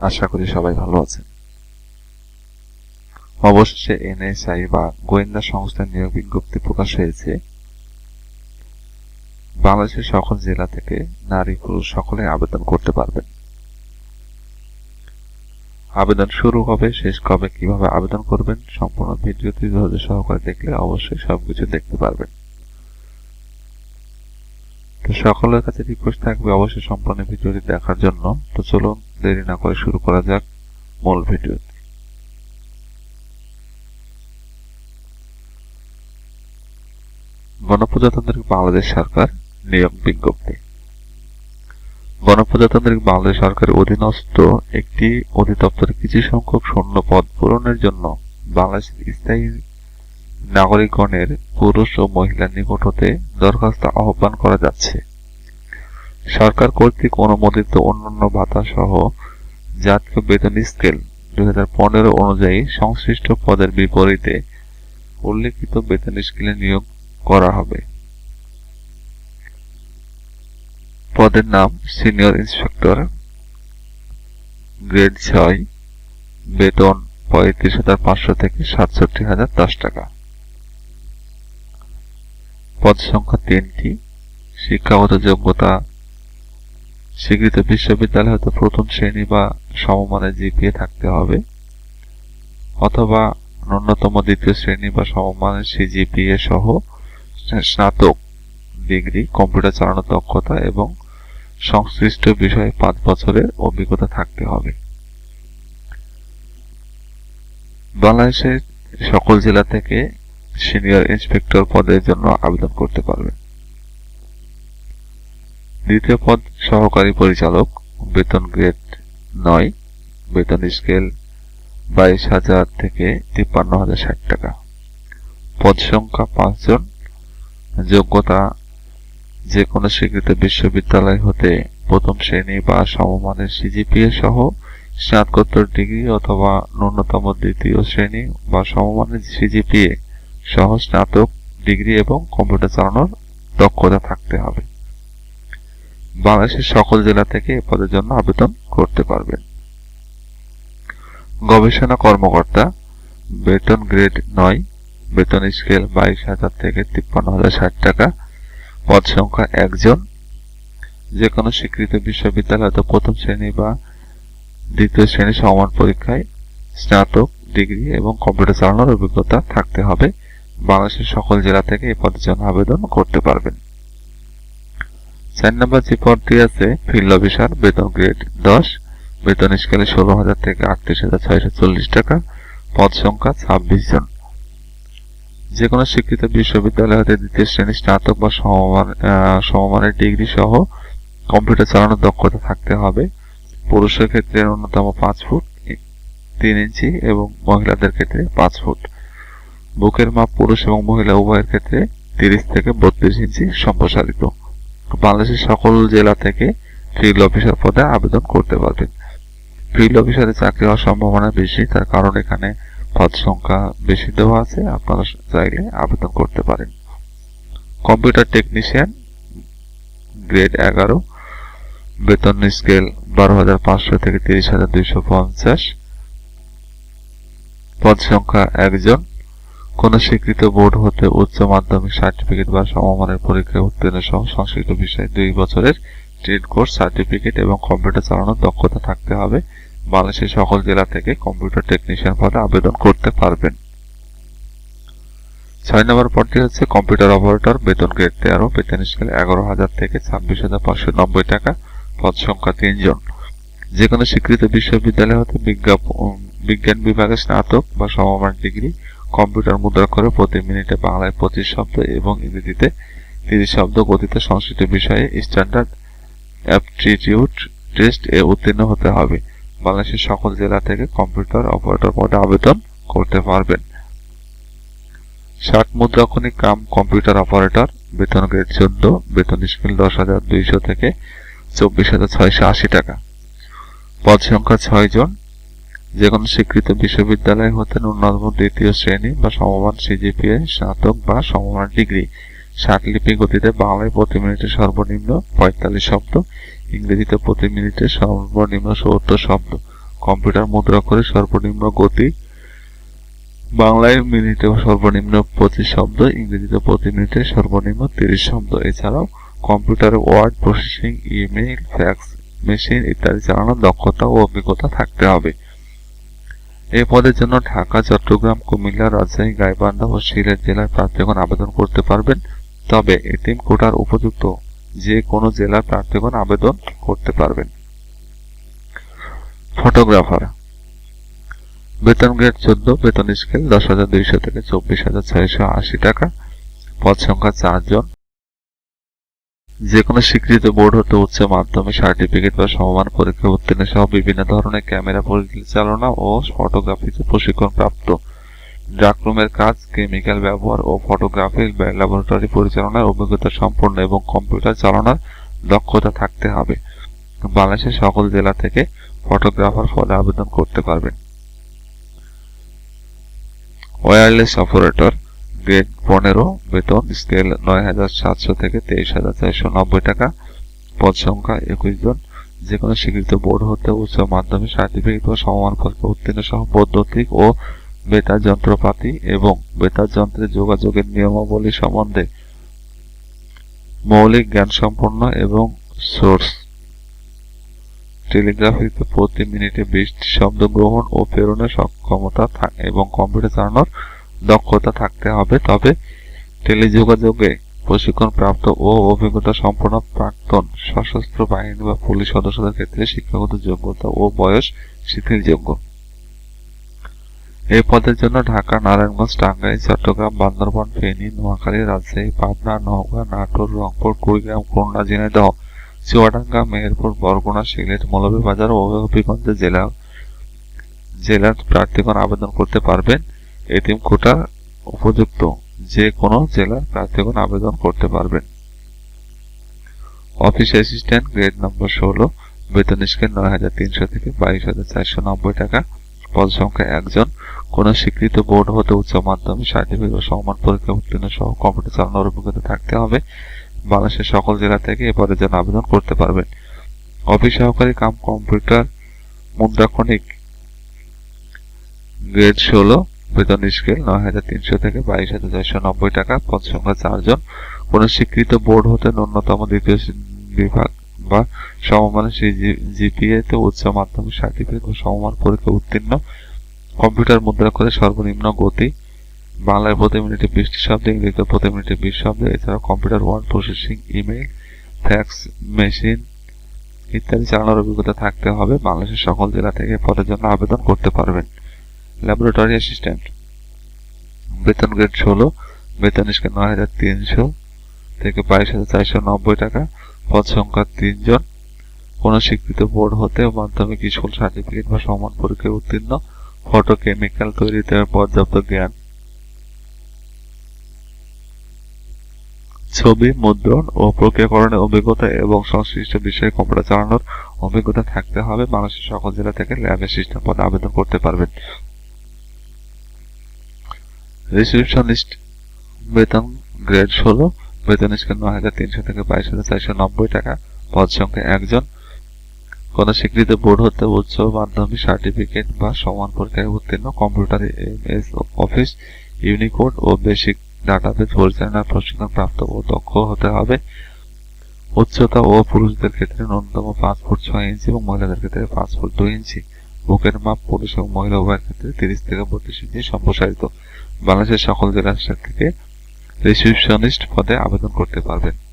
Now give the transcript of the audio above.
আশা করি সবাই ভালো আছেন। অবশেষে এনএসআই বা গোয়েন্দা সংস্থার নিয়োগ বিজ্ঞপ্তি প্রকাশ হয়েছে। বাংলাদেশের সকল জেলা থেকে নারী পুরুষ সকলে আবেদন করতে পারবেন। আবেদন শুরু হবে, শেষ কবে, কীভাবে আবেদন করবেন, সম্পূর্ণ ভিডিওটি ধৈর্য সহকারে দেখলে অবশ্যই সবকিছু দেখতে পারবেন। সকলের কাছে রিকোয়েস্ট থাকবে অবশ্যই সম্পূর্ণ ভিডিওটি দেখার জন্য। তো চলুন দেরি না করে শুরু করা যাক মূল ভিডিওটি গণপ্রজাতন্ত্রী বাংলাদেশ সরকার নিয়োগ বিজ্ঞপ্তি। গণপ্রজাতন্ত্রী বাংলাদেশ সরকারের অধীনস্থ একটি অধিদপ্তরে কিছু সংখ্যক শূন্য পদ পূরণের জন্য বাংলাদেশের স্থায়ী নাগরিকগণের পুরুষ ও মহিলা নিকট হতে দরখাস্ত আহ্বান করা যাচ্ছে। সরকার কর্তৃক অনুমোদিত অন্যান্য ভাতা সহ জাতীয় বেতন স্কেল দুই হাজার পনেরো অনুযায়ী সংশ্লিষ্ট পদের বিপরীতে উল্লেখিত বেতন স্কেলে নিয়োগ করা হবে। পদের নাম সিনিয়র ইন্সপেক্টর, গ্রেড ছয়, বেতন পঁয়ত্রিশ হাজার পাঁচশো থেকে সাতষট্টি হাজার দশ টাকা। পদ সংখ্যা তিনটি, শিক্ষাগত যোগ্যতা স্বীকৃত বিশ্ববিদ্যালয় হতে প্রথম শ্রেণি বা সমমানের জিপিএ থাকতে হবে, অথবা ন্যূনতম দ্বিতীয় শ্রেণি বা সমমানের সিজিপিএ সহ স্নাতক ডিগ্রি, কম্পিউটার চালানোর দক্ষতা এবং সংশ্লিষ্ট বিষয়ে পাঁচ বছরের অভিজ্ঞতা থাকতে হবে। বাংলাদেশের সকল জেলা থেকে সিনিয়র ইন্সপেক্টর পদের জন্য আবেদন করতে পারবেন। দ্বিতীয় পদ সহকারী পরিচালক, বেতন গ্রেড নয়, বেতন স্কেল বাইশ হাজার থেকে তিপ্পান্ন হাজার ষাট টাকা। পদ সংখ্যা পাঁচজন। যোগ্যতা যে কোনো স্বীকৃত বিশ্ববিদ্যালয় হতে প্রথম শ্রেণি বা সমমানের সিজিপিএ সহ স্নাতকোত্তর ডিগ্রি অথবা ন্যূনতম দ্বিতীয় শ্রেণি বা সমমানের সিজিপিএ সহ স্নাতক ডিগ্রি এবং কম্পিউটার চালানোর দক্ষতা থাকতে হবে। বাংলাদেশের সকল জেলা থেকে এ পদের জন্য আবেদন করতে পারবেন। গবেষণা কর্মকর্তা, বেতন গ্রেড নয়, বেতন স্কেল বাইশ হাজার থেকে তিপ্পান্ন হাজার ষাট টাকা, পদ সংখ্যা একজন। যে কোনো স্বীকৃত বিশ্ববিদ্যালয় হয়তো প্রথম শ্রেণি বা দ্বিতীয় শ্রেণি সমান পরীক্ষায় স্নাতক, ডিগ্রি এবং কম্পিউটার চালানোর অভিজ্ঞতা থাকতে হবে। বাংলাদেশের সকল জেলা থেকে এই পদের জন্য আবেদন করতে পারবেন। চার নম্বর যে পদটি আছে, ফিল্ড অফিসার, বেতন গ্রেড দশ, বেতন স্কেলে ষোলো হাজার থেকে আটত্রিশ হাজার ছয়শো চল্লিশ টাকা, পদ সংখ্যা ছাব্বিশ জন। যে কোনো স্বীকৃত বিশ্ববিদ্যালয় হতে দ্বিতীয় শ্রেণি স্নাতক বা সমমান সমমানের ডিগ্রি সহ কম্পিউটার চালানোর দক্ষতা থাকতে হবে। পুরুষের ক্ষেত্রে ন্যূনতম পাঁচ ফুট, তিন ইঞ্চি এবং মহিলাদের ক্ষেত্রে পাঁচ ফুট। বুকের মাপ পুরুষ এবং মহিলা উভয়ের ক্ষেত্রে তিরিশ থেকে বত্রিশ ইঞ্চি সম্প্রসারিত। বাংলাদেশের সকল জেলা থেকে ফিল্ড অফিসার পদে আবেদন করতে পারবেন। ফিল্ড অফিসারে চাকরি হওয়ার সম্ভাবনা বেশি, তার কারণ এখানে পদ সংখ্যা বেশি দেওয়া আছে, আপনারা চাইলে আবেদন করতে পারেন। কম্পিউটার টেকনিশিয়ান গ্রেড এগারো, বেতন স্কেল বারো হাজার পাঁচশো থেকে তিরিশ হাজার দুইশো পঞ্চাশ, পদ সংখ্যা একজন কোন স্বীকৃত বোর্ড হতে উচ্চ মাধ্যমিক সার্টিফিকেট বা সমমানের পরীক্ষায় উত্তীর্ণ সহ সংশ্লিষ্ট বিষয়ে দুই বছরের ট্রেড কোর্স, সার্টিফিকেট এবং কম্পিউটার চালানোর দক্ষতা থাকতে হবে। বাংলাদেশের সকল জেলা থেকে কম্পিউটার টেকনিশিয়ান পদে আবেদন করতে পারবেন। ছয় নম্বর পদটি হচ্ছে কম্পিউটার অপারেটর, বেতন গ্রেড তেরো, বেতন স্কেল এগারো হাজার থেকে ছাব্বিশ হাজার পাঁচশো নব্বই টাকা, পদ সংখ্যা তিনজন। যে কোনো স্বীকৃত বিশ্ববিদ্যালয় হতে বিজ্ঞাপন বিজ্ঞান বিভাগে স্নাতক বা সমমান ডিগ্রি কম্পিউটার মুদ্রা করে প্রতি মিনিটে বাংলায় পঁচিশ শব্দ এবং ইংরেজিতে তিরিশ শব্দ গতিতে সংস্কৃত বিষয়ে স্ট্যান্ডার্ড অ্যাপটিটিউড টেস্ট এ উত্তীর্ণ হতে হবে। বাংলাদেশের সকল জেলা থেকে কম্পিউটার অপারেটর পদে আবেদন করতে পারবেন। ষাট মুদ্রাক্ষণিক কাম কম্পিউটার অপারেটর, বেতন গ্রেড চোদ্দ, বেতন স্কেল দশ হাজার দুইশো থেকে চব্বিশ হাজার ছয়শো আশি টাকা। পদ সংখ্যা ছয় জন যে কোনো স্বীকৃত বিশ্ববিদ্যালয় হতে ন্যূনতম দ্বিতীয় শ্রেণি বা সমমান সিজিপিএ স্নাতক বা সমমান ডিগ্রি। লিপি গতিতে বাংলায় প্রতি মিনিটে সর্বনিম্ন পঁয়তাল্লিশ শব্দ, ইংরেজিতে প্রতি মিনিটে সর্বনিম্ন সত্তর শব্দ। কম্পিউটার মুদ্রা করে সর্বনিম্ন গতি, বাংলায় মিনিটে সর্বনিম্ন পঁচিশ শব্দ, ইংরেজিতে প্রতি মিনিটে সর্বনিম্ন তিরিশ শব্দ। এছাড়াও কম্পিউটারে word processing, email, fax, machine ইত্যাদি চালানোর দক্ষতা ও অভিজ্ঞতা থাকতে হবে। এই পদের জন্য ঢাকা, চট্টগ্রাম, কুমিল্লা, রাজশাহী, গাইবান্ধা ও সিলেট জেলার প্রার্থীগণ আবেদন করতে পারবেন। তবে এটিএম কোটার উপযুক্ত যে কোনো জেলার প্রার্থীগণ আবেদন করতে পারবেন। ফটোগ্রাফার, বেতন গ্রেড চোদ্দ, বেতন স্কেল দশ হাজার দুইশো থেকে চব্বিশ হাজার ছয়শো আশি টাকা। পদ সংখ্যা চারজন। যে কোনো স্বীকৃত বোর্ড হতে উচ্চ মাধ্যমিক সার্টিফিকেট বা সমমান পরীক্ষা উত্তীর্ণ সহ বিভিন্ন ধরনের ক্যামেরা পরিচালনা ও ফটোগ্রাফিতে প্রশিক্ষণ প্রাপ্ত। ডাকরুমের কাজ, কেমিক্যাল ব্যবহার ও ফটোগ্রাফি, ল্যাবরেটরি পরিচালনার অভিজ্ঞতা সম্পন্ন এবং কম্পিউটার চালানোর দক্ষতা থাকতে হবে। বাংলাদেশের সকল জেলা থেকে ফটোগ্রাফার পদে আবেদন করতে পারবেন। ওয়্যারলেস অপারেটর গ্রেড পনেরো, বেতন স্কেল নয় হাজার সাতশো থেকে তেইশ হাজার চারশো নব্বই টাকা। পদ সংখ্যা একুশ জন। যে কোনো স্বীকৃত বোর্ড হতে উচ্চ মাধ্যমিক, সার্টিফিকেট বা সমমান পরীক্ষা উত্তীর্ণ সহ বৈদ্যুতিক ও বেতার যন্ত্রপাতি এবং বেতার যন্ত্রের যোগাযোগের নিয়মাবলী সম্বন্ধে মৌলিক জ্ঞান সম্পন্ন এবং সোর্স। টেলিগ্রাফিতে প্রতি মিনিটে বিশটি শব্দ গ্রহণ ও প্রেরণের সক্ষমতা এবং কম্পিউটার চালানোর দক্ষতা থাকতে হবে, তবে টেলিযোগাযোগে প্রশিক্ষণ প্রাপ্ত ও অভিজ্ঞতা সম্পন্ন প্রাক্তন সশস্ত্র বাহিনী বা পুলিশ সদস্যদের ক্ষেত্রে শিক্ষাগত যোগ্যতা ও বয়স শিথিলযোগ্য। এই পদের জন্য ঢাকা, নারায়ণগঞ্জ, টাঙ্গাইল, চট্টগ্রাম, বান্দরবান, ফেনী, নোয়াখালী, রাজশাহী, পাবনা, নওগাঁ, নাটোর, রংপুর, কুড়িগ্রাম, খুলনা, ঝিনাইদহ, চুয়াডাঙ্গা, মেহেরপুর, বরগুনা, সিলেট, মৌলভীবাজার ও হবিগঞ্জ জেলা, জেলার প্রার্থীগণ আবেদন করতে পারবেন। এটিএম কোটা উপযুক্ত। যে কোনো জেলার প্রার্থীগণ আবেদন করতে পারবেন। অফিস অ্যাসিস্ট্যান্ট গ্রেড নম্বর ষোলো, বেতন স্কেল নয় হাজার তিনশো থেকে বাইশ হাজার চারশো নব্বই টাকা। পদ সংখ্যা একজন। কোন স্বীকৃত বোর্ড হতে উচ্চ মাধ্যমিক, সার্টিফিকেট ও সমান পরীক্ষা উত্তীর্ণ সহ কম্পিউটার চালানোর অভিজ্ঞতা থাকতে হবে। বাংলাদেশের সকল জেলা থেকে এ পদের জন্য আবেদন করতে পারবেন। অফিস সহকারী কাম কম্পিউটার মুদ্রাক্ষণিক গ্রেড ষোলো বেতন স্কেল নয় হাজার তিনশো থেকে বাইশ হাজার চারশো নব্বই টাকা পদ সংখ্যা চারজন কোন স্বীকৃত বোর্ড হতে ন্যূনতম দ্বিতীয় বিভাগ বা সমমানের জিপিএ তে উচ্চ মাধ্যমিক সার্টিফিকেট ও সমমান পরীক্ষা উত্তীর্ণ। কম্পিউটার মুদ্রা করে সর্বনিম্ন গতি, বাংলায় প্রতি মিনিটে বিশটি শব্দ, ইংরেজিতে প্রতি মিনিটে বিশ শব্দ, এছাড়াও computer word processing, email, fax, machine ইত্যাদি চালানোর অভিজ্ঞতা থাকতে হবে। বাংলাদেশের সকল জেলা থেকে পদের জন্য আবেদন করতে পারবেন। ল্যাবরেটরি অ্যাসিস্ট্যান্ট বেতন গ্রেড ষোলো, বেতন স্কেল নয় হাজার তিনশো থেকে বাইশ হাজার চারশো নব্বই টাকা, পদ সংখ্যা তিনজন। কোন স্বীকৃত বোর্ড হতে মাধ্যমিক স্কুল সার্টিফিকেট বা সমান পরীক্ষায় উত্তীর্ণ। ফটো কেমিক্যাল তৈরিতে পর্যাপ্ত জ্ঞান। ছবি, মুদ্রণ ও প্রক্রিয়াকরণের অভিজ্ঞতা এবং সংশ্লিষ্ট বিষয়ে কম্পিউটার চালানোর অভিজ্ঞতা থাকতে হবে। বাংলাদেশের সকল জেলা থেকে ল্যাব অ্যাসিস্ট্যান্ট পদে আবেদন করতে পারবেন। রিসিপশনিস্ট বেতন গ্রেড ষোলো বেতন স্কেল নয় হাজার তিনশো থেকে বাইশ হাজার চারশো নব্বই টাকা। পদ সংখ্যা একজন। কোন স্বীকৃত বোর্ড হতে উচ্চ মাধ্যমিক সার্টিফিকেট বা সমান পরীক্ষায় উত্তীর্ণ কম্পিউটার, এমএস অফিস, ইউনিকোড ও বেসিক ডাটাবেস পরিচালনার প্রশিক্ষণ প্রাপ্ত ও দক্ষ হতে হবে। উচ্চতা ও পুরুষদের ক্ষেত্রে ন্যূনতম পাঁচ ফুট ছয় ইঞ্চি এবং মহিলাদের ক্ষেত্রে পাঁচ ফুট দুই ইঞ্চি। বুকের মাপ পুরুষ এবং মহিলা উভয়ের ক্ষেত্রে তিরিশ থেকে বত্রিশ ইঞ্চি সম্প্রসারিত। বাংলাদেশের সকল জেলা থেকে রিসিপশনিস্ট পদে আবেদন করতে পারবেন।